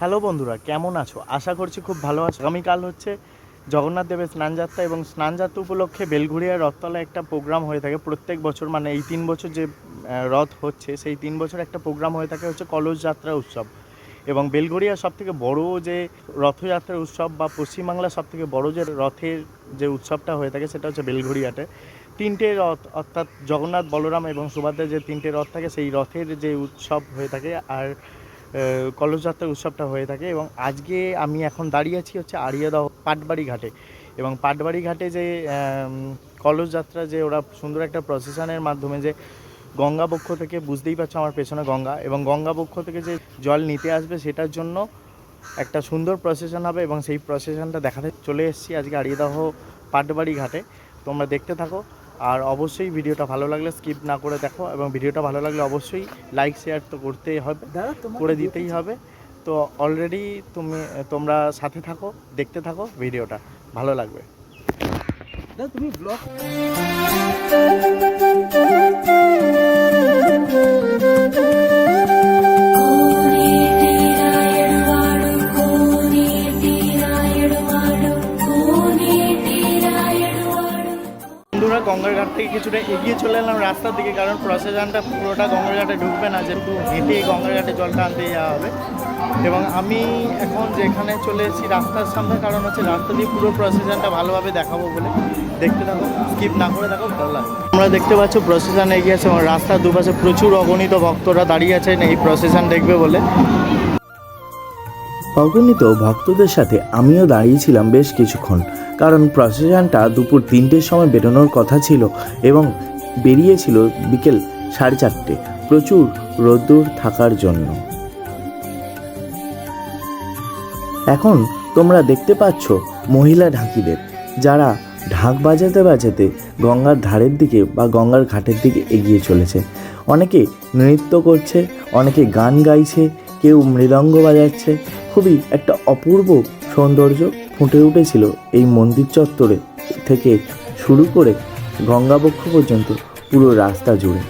Hello বন্ধুরা, কেমন আছো? আশা করছি খুব ভালো আছো। আগামীকাল হচ্ছে জগন্নাথ দেবের স্নানযাত্রা এবং স্নানযাত্রা উপলক্ষে বেলঘুরিয়া রথতলায় একটা প্রোগ্রাম হয়ে থাকে। প্রত্যেক বছর মানে এই তিন বছর যে রথ হচ্ছে, সেই তিন বছর একটা প্রোগ্রাম হয়ে থাকে হচ্ছে কলস যাত্রা উৎসব। এবং বেলঘরিয়া সব থেকে বড় যে রথযাত্রার উৎসব বা পশ্চিমবাংলার সব থেকে বড় যে রথের যে উৎসবটা হয়ে থাকে, সেটা হচ্ছে বেলঘরিয়াতে তিনটে রথ, অর্থাৎ জগন্নাথ, বলরাম এবং সুভদ্রার যে তিনটে রথ থাকে, সেই রথের যে উৎসব হয়ে থাকে। আর আহ, কলসযাত্রার উৎসবটা হয়ে থাকে এবং আজকে আমি এখন দাঁড়িয়ে আছি হচ্ছে আড়িয়াদহ পাটবাড়ি ঘাটে। এবং পাটবাড়ি ঘাটে যে কলসযাত্রা যে ওরা সুন্দর একটা প্রসেশনের মাধ্যমে যে গঙ্গা পক্ষ থেকে বুঝতেই পারছ আমার পেছনে গঙ্গা এবং গঙ্গা পক্ষ থেকে যে জল নিতে আসবে সেটার জন্য একটা সুন্দর প্রসেশন হবে এবং সেই প্রসেশনটা দেখাতে চলে এসেছি আজকে আড়িয়াদহ পাটবাড়ি ঘাটে। তোমরা দেখতে থাকো। আর অবশ্যই ভিডিওটা ভালো লাগলে স্কিপ না করে দেখো এবং ভিডিওটা ভালো লাগলে অবশ্যই লাইক শেয়ার তো করতেই হবে করে দিতেই হবে। তো অলরেডি তুমি তোমরা সাথে থাকো দেখতে থাকো ভিডিওটা ভালো লাগবে। তুমি ব্লগ গঙ্গার ঘাট থেকে কিছুটা এগিয়ে চলে এলাম রাস্তার দিকে, কারণ প্রসেশনটা পুরোটা গঙ্গার ঘাটে ঢুকবে না, যেহেতু হেঁটে গঙ্গার ঘাটে জলটা আনতে যাওয়া হবে। এবং আমি এখন যেখানে চলে এসেছি রাস্তার সামনে, কারণ হচ্ছে রাস্তা দিয়ে পুরো প্রসেশনটা ভালোভাবে দেখাবো বলে দেখতে থাকো স্কিপ না করে দেখো, ভালো লাগবে। আমরা দেখতে পাচ্ছ প্রসেশন এগিয়ে আছে এবং রাস্তার দুপাশে প্রচুর অগণিত ভক্তরা দাঁড়িয়ে আছেন, এই প্রসেশন দেখবে বলে। অগণিত ভক্তদের সাথে আমিও দাঁড়িয়েছিলাম বেশ কিছুক্ষণ। কারণ প্রসেশনটা দুপুর তিনটের সময় বেরোনোর কথা ছিল এবং বেরিয়েছিল বিকেল সাড়ে চারটে। প্রচুর রোদ্দুর থাকার জন্য। এখন তোমরা দেখতে পাচ্ছ মহিলা ঢাকিদের, যারা ঢাক বাজাতে বাজাতে গঙ্গার ধারের দিকে বা গঙ্গার ঘাটের দিকে এগিয়ে চলেছে। অনেকে নৃত্য করছে, অনেকে গান গাইছে, কেউ মৃদঙ্গ বাজাচ্ছে খুবই একটা অপূর্ব সৌন্দর্য ফুটে উঠেছিল এই মন্দির চত্বরে থেকে শুরু করে গঙ্গাবক্ষ পর্যন্ত পুরো রাস্তা জুড়ে।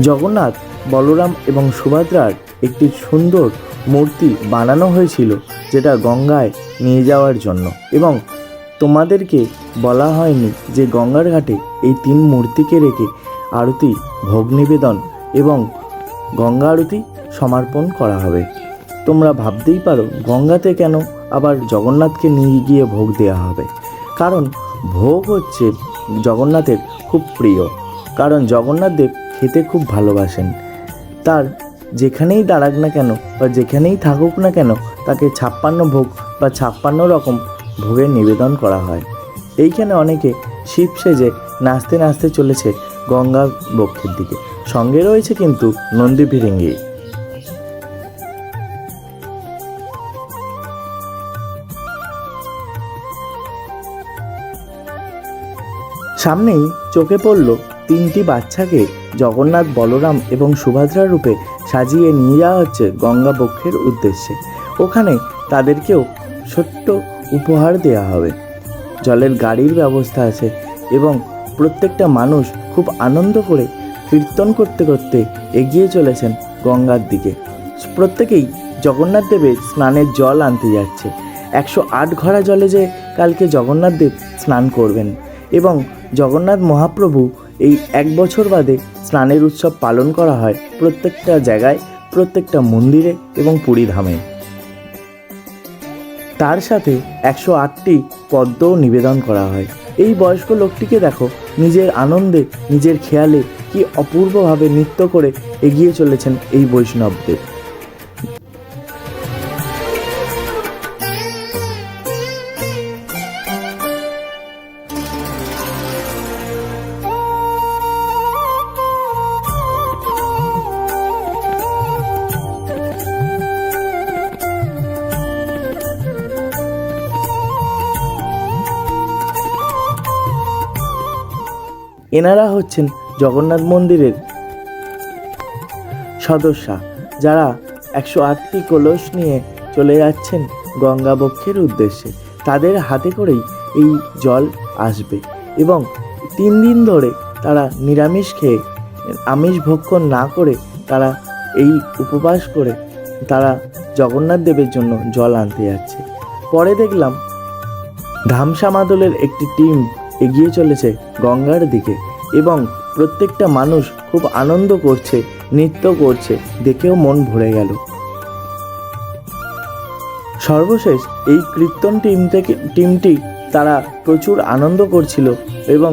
জগন্নাথ, বলরাম এবং সুভদ্রার একটি সুন্দর মূর্তি বানানো হয়েছিল যেটা গঙ্গায় নিয়ে যাওয়ার জন্য এবং তোমাদেরকে বলা হয়নি যে গঙ্গার ঘাটে এই তিন মূর্তিকে রেখে আরতি, ভোগ নিবেদন এবং গঙ্গা আরতি সমর্পণ করা হবে। তোমরা ভাবতেই পারো গঙ্গাতে কেন আবার জগন্নাথকে নিয়ে গিয়ে ভোগ দেওয়া হবে। কারণ ভোগ হচ্ছে জগন্নাথের খুব প্রিয়। কারণ জগন্নাথ দেব খেতে খুব ভালোবাসেন। তার যেখানেই দাঁড়াক না কেন বা যেখানেই থাকুক না কেন তাকে ছাপ্পান্ন ভোগ বা ছাপ্পান্ন রকম ভোগের নিবেদন করা হয়। এইখানে অনেকে শিব সেজে নাচতে নাচতে চলেছে গঙ্গা বক্ষের দিকে। সঙ্গে রয়েছে কিন্তু নন্দী ফিরিঙ্গি। সামনেই চোখে পড়ল তিনটি বাচ্চাকে জগন্নাথ, বলরাম এবং সুভদ্রা রূপে সাজিয়ে নিয়ে যাওয়া হচ্ছে গঙ্গা বক্ষের উদ্দেশ্যে। ওখানে তাদেরকেও ছোট্ট উপহার দেওয়া হবে। জলের গাড়ির ব্যবস্থা আছে এবং প্রত্যেকটা মানুষ খুব আনন্দ করে কীর্তন করতে করতে এগিয়ে চলেছেন গঙ্গার দিকে। প্রত্যেকেই জগন্নাথ দেবের স্নানের জল আনতে যাচ্ছে। একশো আট ঘড়া জলে যে কালকে জগন্নাথ দেব স্নান করবেন এবং জগন্নাথ মহাপ্রভু এই এক বছর বাদে স্নানের উৎসব পালন করা হয় প্রত্যেকটা জায়গায়, প্রত্যেকটা মন্দিরে এবং পুরী ধামে। তার সাথে একশো আটটি পদ্মও নিবেদন করা হয়। এই বয়স্ক লোকটিকে দেখো, নিজের আনন্দে, নিজের খেয়ালে কি অপূর্বভাবে নৃত্য করে এগিয়ে চলেছেন এই বৈষ্ণবদেব এনারা হচ্ছেন জগন্নাথ মন্দিরের সদস্যা, যারা একশো আটটি কলস নিয়ে চলে যাচ্ছেন গঙ্গা বক্ষের উদ্দেশ্যে। তাদের হাতে করেই এই জল আসবে এবং তিন দিন ধরে তারা নিরামিষ খেয়ে আমিষ ভক্ষণ না করে তারা এই উপবাস করে তারা জগন্নাথ দেবের জন্য জল আনতে যাচ্ছে। পরে দেখলাম ধামসা মাদলের একটি টিম এগিয়ে চলেছে গঙ্গার দিকে এবং প্রত্যেকটা মানুষ খুব আনন্দ করছে, নৃত্য করছে, দেখেও মন ভরে গেল। সর্বশেষ এই কীর্তন টিম থেকে, টিমটি তারা প্রচুর আনন্দ করছিল এবং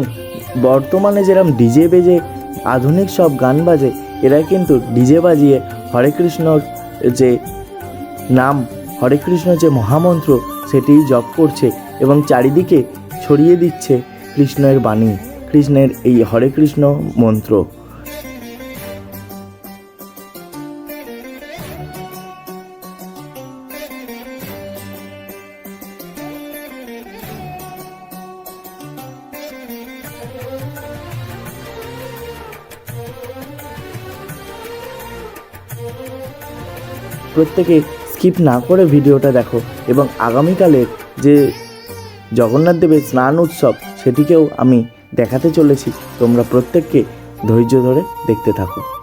বর্তমানে যেরকম ডিজে বেজে আধুনিক সব গান বাজে, এরা কিন্তু ডিজে বাজিয়ে হরে কৃষ্ণর যে নাম, হরে কৃষ্ণ যে মহামন্ত্র সেটি জপ করছে এবং চারিদিকে ছড়িয়ে দিচ্ছে। কৃষ্ণের বাণী, কৃষ্ণের এই হরে কৃষ্ণ মন্ত্র। প্রত্যেকে স্কিপ না করে ভিডিওটা দেখো এবং আগামীকালের যে জগন্নাথ দেবের স্নান উৎসব সেটিকেও আমি দেখাতে চলেছি। তোমরা প্রত্যেককে ধৈর্য ধরে দেখতে থাকো।